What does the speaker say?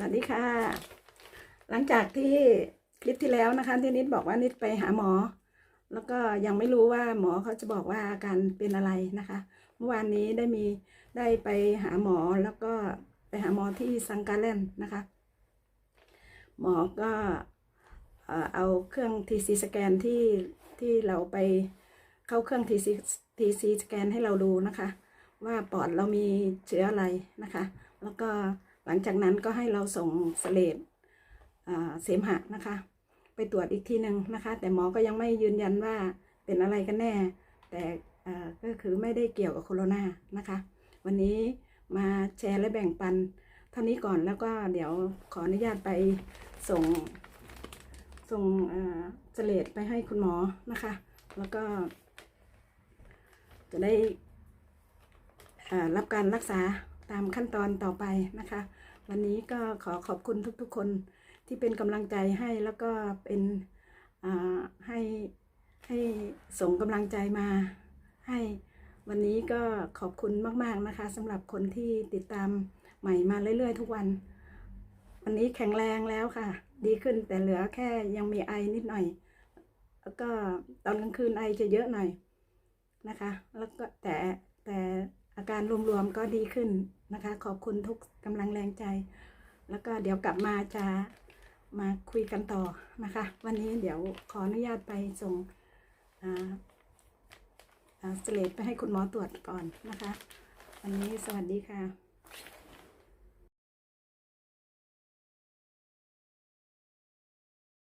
สวัสดีค่ะ หลังจากที่คลิปที่แล้วนะคะ ที่นิดบอกว่านิดไปหาหมอ แล้วก็ยังไม่รู้ว่าหมอเขาจะบอกว่าอาการเป็นอะไรนะคะ เมื่อวานนี้ได้มีได้ไปหาหมอแล้วก็ไปหาหมอที่ซังการเลนนะคะ หมอก็เอ่อเอาเครื่อง TC สแกนที่ที่เราไปเข้าเครื่อง TC TC สแกนให้เราดูนะคะ ว่าปอดเรามีเชื้ออะไรนะคะ แล้วก็ หลังจากนั้นก็ให้เราส่งสเลดอ่าเสมหะนะคะ ไปตรวจอีกทีหนึ่งนะคะ แต่หมอก็ยังไม่ยืนยันว่าเป็นอะไรกันแน่ แต่ก็คือไม่ได้เกี่ยวกับโคโรนานะคะ วันนี้มาแชร์และแบ่งปันเท่านี้ก่อนแล้วก็เดี๋ยวขออนุญาตไปส่งส่งสเลดไปให้คุณหมอนะคะ แล้วก็ จะได้รับการรักษา ตามขั้นตอนต่อไปนะคะ วันนี้ก็ขอขอบคุณทุกๆคนที่เป็นกำลังใจให้แล้วก็เป็นให้ให้ส่งกำลังใจมา ให้วันนี้ก็ขอบคุณมาก ๆนะคะสำหรับคนที่ติดตามใหม่มาเรื่อย ๆ ทุกวัน วันนี้แข็งแรงแล้วค่ะ ดีขึ้นแต่เหลือแค่ยังมีไอนิดหน่อย แล้วก็ตอนกลางคืนไอจะเยอะหน่อยนะคะ แล้วก็แต่แต่ การรวมๆก็ดีขึ้นนะคะ ขอบคุณทุกกำลังแรงใจ แล้วก็เดี๋ยวกลับมาจะมาคุยกันต่อนะคะ วันนี้เดี๋ยวขออนุญาตไปส่งอ่าอ่าสเลดไปให้คุณหมอตรวจก่อนนะคะ วันนี้สวัสดีค่ะ